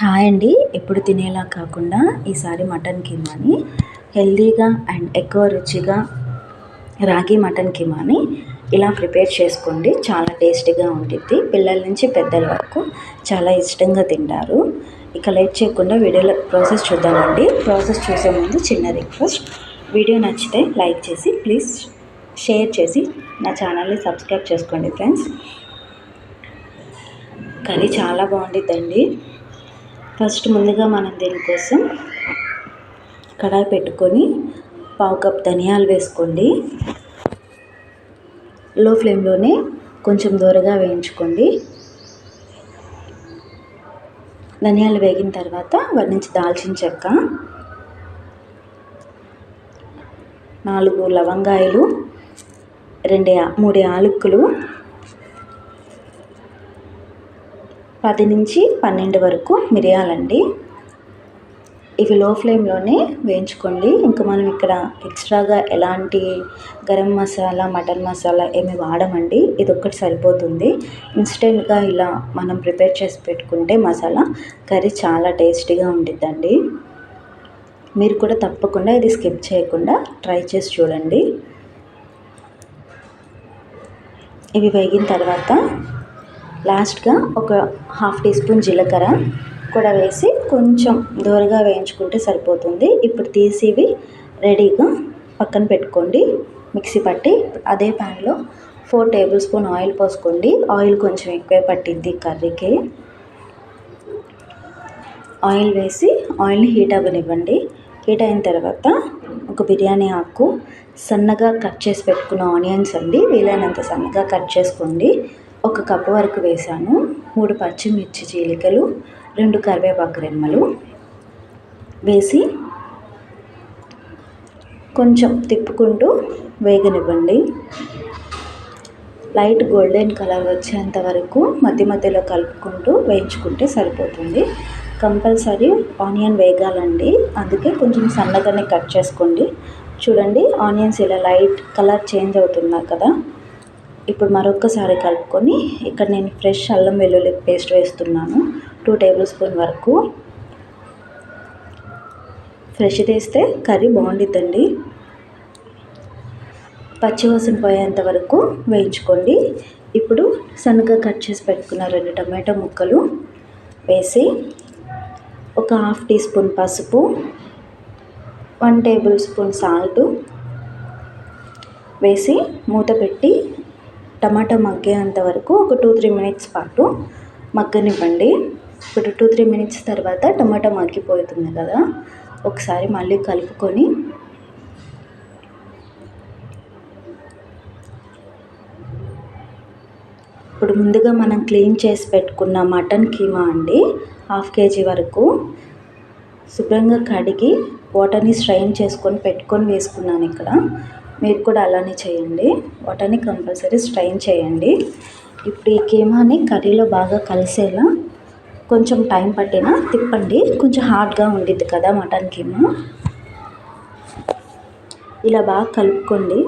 Hi అండి. ఎప్పుడు తినేలా కాకుండా ఈసారి మటన్ కిమాని. హెల్దీగా అండ్ ఎక్కువ రుచిగా రాగి మటన్ కిమాని ఇలా ప్రిపేర్ చేసుకోండి. చాలా టేస్టీగా ఉంటుంది పిల్లల నుంచి పెద్దల వరకు చాలా ఇష్టంగా తింటారు. ఇక లేట్ చేయకుండా వీడియోలో ప్రాసెస్ చూద్దామండి. ప్రాసెస్ చూసే ముందు చిన్న రిక్వెస్ట్. వీడియో నచ్చితే లైక్ చేసి ప్లీజ్ షేర్ చేసి నా ఛానల్ని సబ్స్క్రైబ్ చేసుకోండి ఫ్రెండ్స్. కర్రీ చాలా బాగుండిద్దండి. ఫస్ట్ ముందుగా మనం దీనికోసం కడాయి పెట్టుకొని పావు కప్ ధనియాలు వేసుకోండి. లో ఫ్లేమ్లోనే కొంచెం దూరగా వేయించుకోండి. ధనియాలు వేగిన తర్వాత వాటి నుంచి దాల్చిన చెక్క నాలుగు లవంగాయలు రెండు మూడు యాలకులు పది నుంచి పన్నెండు వరకు మిరియాలండి. ఇవి లో ఫ్లేమ్లోనే వేయించుకోండి. ఇంకా మనం ఇక్కడ ఎక్స్ట్రాగా ఎలాంటి గరం మసాలా మటన్ మసాలా ఏమి వాడమండి. ఇది ఒక్కటి సరిపోతుంది. ఇన్స్టెంట్గా ఇలా మనం ప్రిపేర్ చేసి పెట్టుకుంటే మసాలా కర్రీ చాలా టేస్టీగా ఉండిద్దండి. మీరు కూడా తప్పకుండా ఇది స్కిప్ చేయకుండా ట్రై చేసి చూడండి. ఇవి వేగిన తర్వాత లాస్ట్గా ఒక హాఫ్ టీ స్పూన్ జీలకర్ర కూడా వేసి కొంచెం దూరగా వేయించుకుంటే సరిపోతుంది. ఇప్పుడు తీసివి రెడీగా పక్కన పెట్టుకోండి. మిక్సీ పట్టి అదే ప్యాన్లో ఫోర్ టేబుల్ స్పూన్ ఆయిల్ పోసుకోండి. ఆయిల్ కొంచెం ఎక్కువే పట్టింది కర్రీకి. ఆయిల్ వేసి ఆయిల్ని హీట్ అవ్వనివ్వండి. హీట్ అయిన తర్వాత ఒక బిర్యానీ ఆకు సన్నగా కట్ చేసి పెట్టుకున్న ఆనియన్స్ అండి. వీలైనంత సన్నగా కట్ చేసుకోండి. ఒక కప్పు వరకు వేసాను. మూడు పచ్చిమిర్చి చీలికలు రెండు కరివేపాకు రెమ్మలు వేసి కొంచెం తిప్పుకుంటూ వేగనివ్వండి. లైట్ గోల్డెన్ కలర్ వచ్చేంత వరకు మధ్య మధ్యలో కలుపుకుంటూ వేయించుకుంటే సరిపోతుంది. కంపల్సరీ ఆనియన్ వేగాలండి. అందుకే కొంచెం సన్నగానే కట్ చేసుకోండి. చూడండి ఆనియన్స్ ఇలా లైట్ కలర్ చేంజ్ అవుతున్నాయి కదా. ఇప్పుడు మరొకసారి కలుపుకొని ఇక్కడ నేను ఫ్రెష్ అల్లం వెల్లుల్లి పేస్ట్ వేస్తున్నాను. టూ టేబుల్ స్పూన్ వరకు. ఫ్రెష్ తీస్తే కర్రీ బాగుండిద్దండి. పచ్చివాసన పోయేంత వరకు వేయించుకోండి. ఇప్పుడు సన్నగా కట్ చేసి పెట్టుకున్న రెండు టమాటో ముక్కలు వేసి ఒక హాఫ్ టీ స్పూన్ పసుపు వన్ టేబుల్ స్పూన్ సాల్ట్ వేసి మూత పెట్టి టమాటా మగ్గేంత వరకు ఒక టూ త్రీ మినిట్స్ పాటు మగ్గనివ్వండి. ఇప్పుడు టూ త్రీ మినిట్స్ తర్వాత టమాటా మగ్గిపోతుంది కదా ఒకసారి మళ్ళీ కలుపుకొని ఇప్పుడు ముందుగా మనం క్లీన్ చేసి పెట్టుకున్న మటన్ కీమా అండి హాఫ్ కేజీ వరకు శుభ్రంగా కడిగి వాటర్ని స్ట్రైన్ చేసుకొని పెట్టుకొని వేసుకున్నాను ఇక్కడ. మీరు కూడా అలానే చేయండి. వాటర్ని కంపల్సరీ స్ట్రైన్ చేయండి. ఇప్పుడు ఈ కీమాని కర్రీలో బాగా కలిసేలా కొంచెం టైం పట్టినా తిప్పండి. కొంచెం హార్డ్గా ఉండిద్ది కదా మటన్ కీమా. ఇలా బాగా కలుపుకోండి.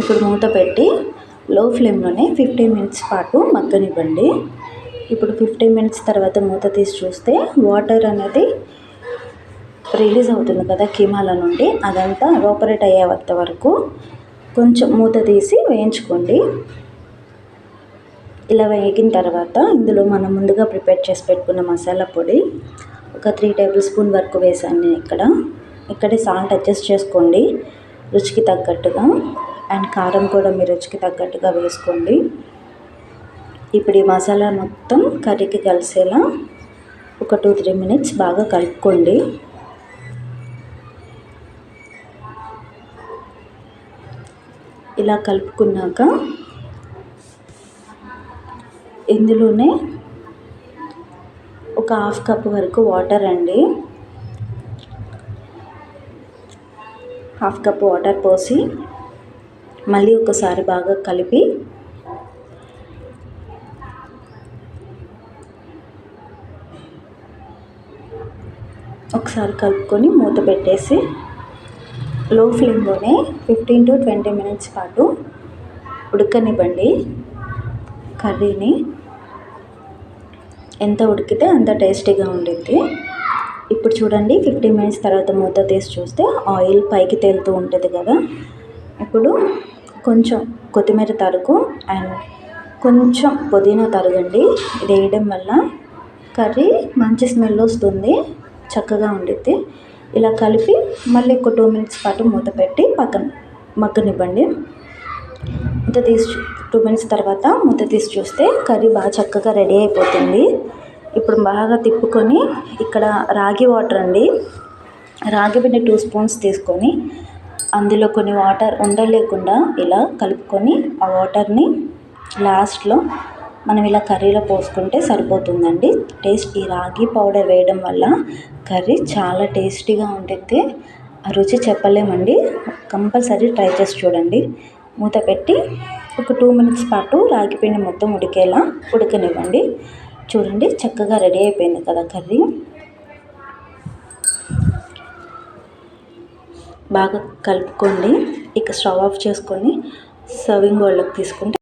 ఇప్పుడు మూత పెట్టి లో ఫ్లేమ్లోనే ఫిఫ్టీన్ మినిట్స్ పాటు మగ్గనివ్వండి. ఇప్పుడు ఫిఫ్టీన్ మినిట్స్ తర్వాత మూత తీసి చూస్తే వాటర్ అనేది రిలీజ్ అవుతుంది కదా కిమాల నుండి. అదంతా ఎవాపరేట్ అయ్యే వరకు కొంచెం మూత తీసి వేయించుకోండి. ఇలా వేగిన తర్వాత ఇందులో మనం ముందుగా ప్రిపేర్ చేసి పెట్టుకున్న మసాలా పొడి ఒక త్రీ టేబుల్ స్పూన్ వరకు వేసాను నేను ఇక్కడ. ఇక్కడే సాల్ట్ అడ్జస్ట్ చేసుకోండి రుచికి తగ్గట్టుగా. అండ్ కారం కూడా మీ రుచికి తగ్గట్టుగా వేసుకోండి. ఇప్పుడు ఈ మసాలా మొత్తం కర్రీకి కలిసేలా ఒక టూ త్రీ మినిట్స్ బాగా కలుపుకోండి. ఇలా కలుపుకున్నాక ఇందులోనే ఒక హాఫ్ కప్ వరకు వాటర్ అండి. హాఫ్ కప్ వాటర్ పోసి మళ్ళీ ఒకసారి బాగా కలిపి ఒకసారి కలుపుకొని మూత పెట్టేసి లో ఫ్లేమ్లోనే ఫిఫ్టీన్ టు ట్వంటీ మినిట్స్ పాటు ఉడకనివ్వండి. కర్రీని ఎంత ఉడికితే అంత టేస్టీగా ఉండిద్ది. ఇప్పుడు చూడండి ఫిఫ్టీన్ మినిట్స్ తర్వాత మూత తీసి చూస్తే ఆయిల్ పైకి తేలుతూ ఉంటుంది కదా. ఇప్పుడు కొంచెం కొత్తిమీర తరుగు అండ్ కొంచెం పుదీనా తరగండి. ఇది వేయడం వల్ల కర్రీ మంచి స్మెల్ వస్తుంది చక్కగా ఉండిద్ది. ఇలా కలిపి మళ్ళీ ఒక టూ మినిట్స్ పాటు మూత పెట్టి పక్కన మగ్గనివ్వండి. మూత తీసి టూ మినిట్స్ తర్వాత మూత తీసి చూస్తే కర్రీ బాగా చక్కగా రెడీ అయిపోతుంది. ఇప్పుడు బాగా తిప్పుకొని ఇక్కడ రాగి వాటర్ అండి. రాగి పిండి టూ స్పూన్స్ తీసుకొని అందులో కొన్ని వాటర్ ఉండలేకుండా ఇలా కలుపుకొని ఆ వాటర్ని లాస్ట్లో మనం ఇలా కర్రీలో పోసుకుంటే సరిపోతుందండి. టేస్ట్ ఈ రాగి పౌడర్ వేయడం వల్ల కర్రీ చాలా టేస్టీగా ఉంటుంది. ఆ రుచి చెప్పలేమండి. కంపల్సరీ ట్రై చేసి చూడండి. మూత పెట్టి ఒక టూ మినిట్స్ పాటు రాగి పిండి మొత్తం ఉడికేలా ఉడకనివ్వండి. చూడండి చక్కగా రెడీ అయిపోయింది కదా కర్రీ. బాగా కలుపుకోండి. ఇక స్టవ్ ఆఫ్ చేసుకొని సర్వింగ్ బౌల్లోకి తీసుకుంటే